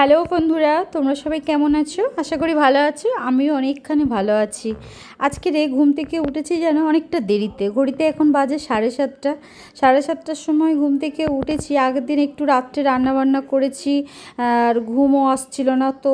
Hello বন্ধুরা, তোমরা সবাই কেমন আছো? আশা করি ভালো আছো, আমিও অনেকখানি ভালো আছি। আজকে রে ঘুম থেকে উঠেছি যেন অনেকটা দেরিতে, ঘড়িতে এখন বাজে সাড়ে সাতটা। সাড়ে সাতটার সময় ঘুম থেকে উঠেছি, আগের দিন একটু রাত্রে রান্না বান্না করেছি, আর ঘুমও আসছিল না, তো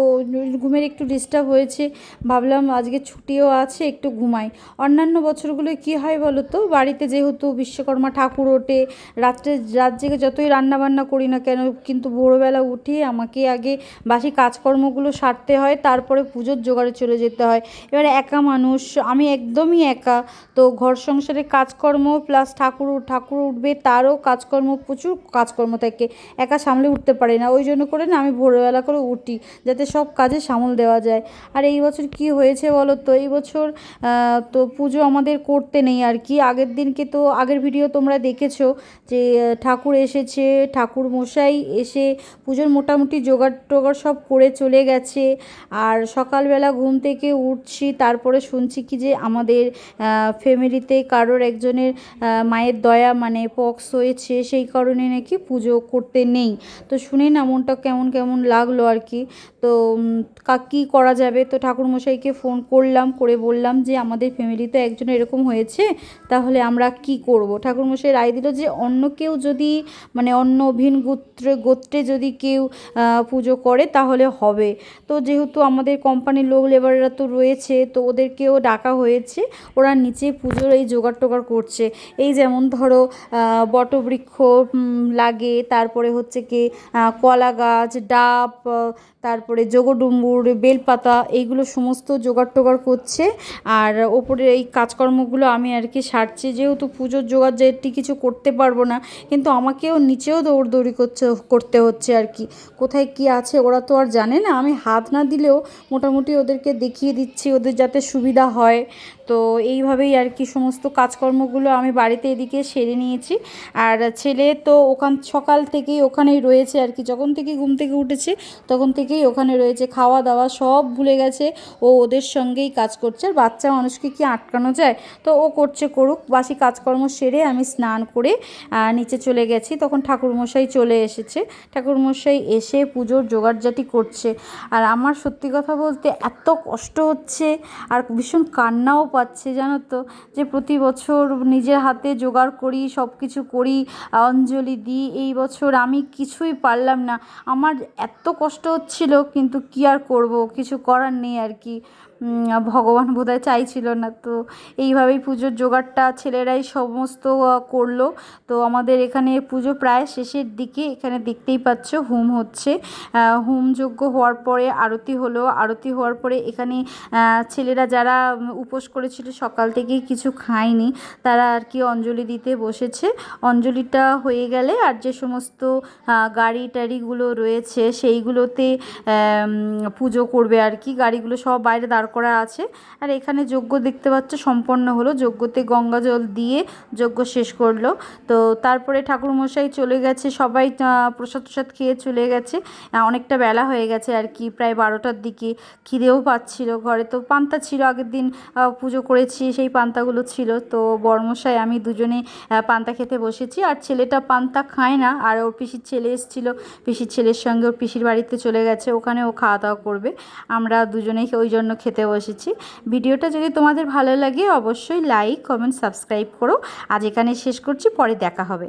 ঘুমের একটু ডিস্টার্ব হয়েছে। ভাবলাম আজকে ছুটিও আছে, একটু ঘুমাই। অন্যান্য বছরগুলোয় কী হয় বলো তো? বাড়িতে যেহেতু বিশ্বকর্মা ঠাকুর ওঠে, রাত্রে রাত জেগে যতই রান্নাবান্না করি না কেন, কিন্তু ভোরবেলা উঠে আমাকে আগে বাসি কাজকর্মগুলো সারতে হয়, তারপরে পুজোর জোগাড়ে চলে যেতে হয়। এবারে একা মানুষ, আমি একদমই একা। তো ঘর সংসারে কাজকর্ম প্লাস ঠাকুর ঠাকুর উঠবে, তারও কাজকর্ম, প্রচুর কাজকর্ম থাকে। একা সামলে উঠতে পারে না। ওই জন্য করে না আমি ভোরবেলা করে উঠি, যাতে সব কাজে সামল দেওয়া যায়। আর এই বছর কি হয়েছে বলো তো? এই বছর তো পুজো আমাদের করতে নেই আর কি। আগের দিনকে তো, আগের ভিডিও তোমরা দেখেছ যে ঠাকুর এসেছে ঠাকুর মশাই এসে পুজোর মোটামুটি জোগাড় টোগাড় সব করে চলে গেছে। আর সকালবেলা ঘুম থেকে উঠছি তারপরে শুনছি কি যে আমাদের ফ্যামিলিতে কারোর একজনের মায়ের দয়া মানে পক্স হয়েছে সেই কারণে নাকি পুজো করতে নেই। তো শুনে না মনটা কেমন কেমন লাগল আর কি। তো কা করা যাবে? তো ঠাকুরমশাইকে ফোন করলাম করে বললাম যে আমাদের ফ্যামিলিতে একজন এরকম হয়েছে তাহলে আমরা কি করব? ঠাকুরমশাই রায় দিল যে অন্য কেউ যদি মানে অন্য অভিন গোত্রে গোত্রে যদি কেউ আহ, পুজো করে, তাহলে হবে। তো যেহেতু আমাদের কোম্পানির লোক লেবাররা তো রয়েছে, তো ওদেরকেও ডাকা হয়েছে। ওরা নিচে পুজোর এই জোগাড় টোগাড় করছে। এই যেমন ধরো বটবৃক্ষ লাগে, তারপরে হচ্ছে কি কলা গাছ, ডাব, তারপরে যোগডুম্বুর বেলপাতা, এইগুলো সমস্ত জোগাড় টোগাড় করছে। আর ওপরে এই কাজকর্মগুলো আমি আর কি সারছি। যেহেতু পুজোর জোগাড় যেটি কিছু করতে পারব না, কিন্তু আমাকেও নিচেও দৌড়দৌড়ি করছে, করতে হচ্ছে আর কি। কোথায় কি আছে, ওরা তো আর জানে না। আমি হাত না দিলেও মোটামুটি ওদেরকে দেখিয়ে দিচ্ছি, ওদের যাতে সুবিধা হয়। তো এইভাবেই আর কি সমস্ত কাজকর্মগুলো আমি বাড়িতে এদিকে সেরে নিয়েছি। আর ছেলে তো ওখান, সকাল থেকেই ওখানেই রয়েছে আর কি। যখন থেকে ঘুম থেকে উঠেছে, তখন থেকেই ওখানে রয়েছে। খাওয়া দাওয়া সব ভুলে গেছে। ও ওদের সঙ্গেই কাজ করছে। আর বাচ্চা মানুষকে কি আটকানো যায়? তো ও করছে করুক। বাসি কাজকর্ম সেরে আমি স্নান করে নিচে চলে গেছি। তখন ঠাকুরমশাই চলে এসেছে। ঠাকুরমশাই এসে পুজোর জোগাড়জাটি করছে। আর আমার সত্যি কথা বলতে এত কষ্ট হচ্ছে আর ভীষণ কান্নাও পাচ্ছে, জানো তো? যে প্রতি বছর নিজের হাতে জোগাড় করি সব কিছু করি, অঞ্জলি দিই, এই বছর আমি কিছুই পারলাম না। আমার এত কষ্ট হচ্ছিল, কিন্তু কি আর করব? কিছু করার নেই আর কি। ভগবান বোধহয় চাইছিল না। তো এইভাবেই পুজোর জোগাড়টা ছেলেরাই সমস্ত করল। তো আমাদের এখানে পুজো প্রায় শেষের দিকে এখানে দেখতেই পাচ্ছ হুম হচ্ছে। হুম যজ্ঞ হওয়ার পরে আরতি হলো। আরতি হওয়ার পরে এখানে ছেলেরা যারা উপোস করেছিল সকাল থেকেই কিছু খায়নি, তারা আর কি অঞ্জলি দিতে বসেছে। অঞ্জলিটা হয়ে গেলে আর যে সমস্ত গাড়ি টাড়িগুলো রয়েছে সেইগুলোতে পুজো করবে আর কি। গাড়িগুলো সব বাইরে দাঁড় করা আছে। আর এখানে যজ্ঞ দেখতে পাচ্ছ, সম্পন্ন হলো। যজ্ঞতে গঙ্গা জল দিয়ে যজ্ঞ শেষ করল। তো তারপরে ঠাকুরমশাই চলে গেছে, সবাই প্রসাদ প্রসাদ খেয়ে চলে গেছে। অনেকটা বেলা হয়ে গেছে আর কি, প্রায় বারোটার দিকে। খিদেও পাচ্ছিল, ঘরে তো পান্তা ছিল, আগের দিন পুজো করেছি, সেই পান্তাগুলো ছিল। তো বর্মশাই, আমি দুজনে পান্তা খেতে বসেছি। আর ছেলেটা পান্তা খায় না, আর ওর পিসির ছেলে এসেছিল। পিসির ছেলের সঙ্গে ওর পিসির বাড়িতে চলে গেছে, ওখানে ও খাওয়া দাওয়া করবে। আমরা দুজনেই ওই জন্য খেতে বসেছি। ভিডিওটা যদি তোমাদের ভালো লাগে, অবশ্যই লাইক কমেন্ট সাবস্ক্রাইব করো। আজ এখানে শেষ করছি, পরে দেখা হবে।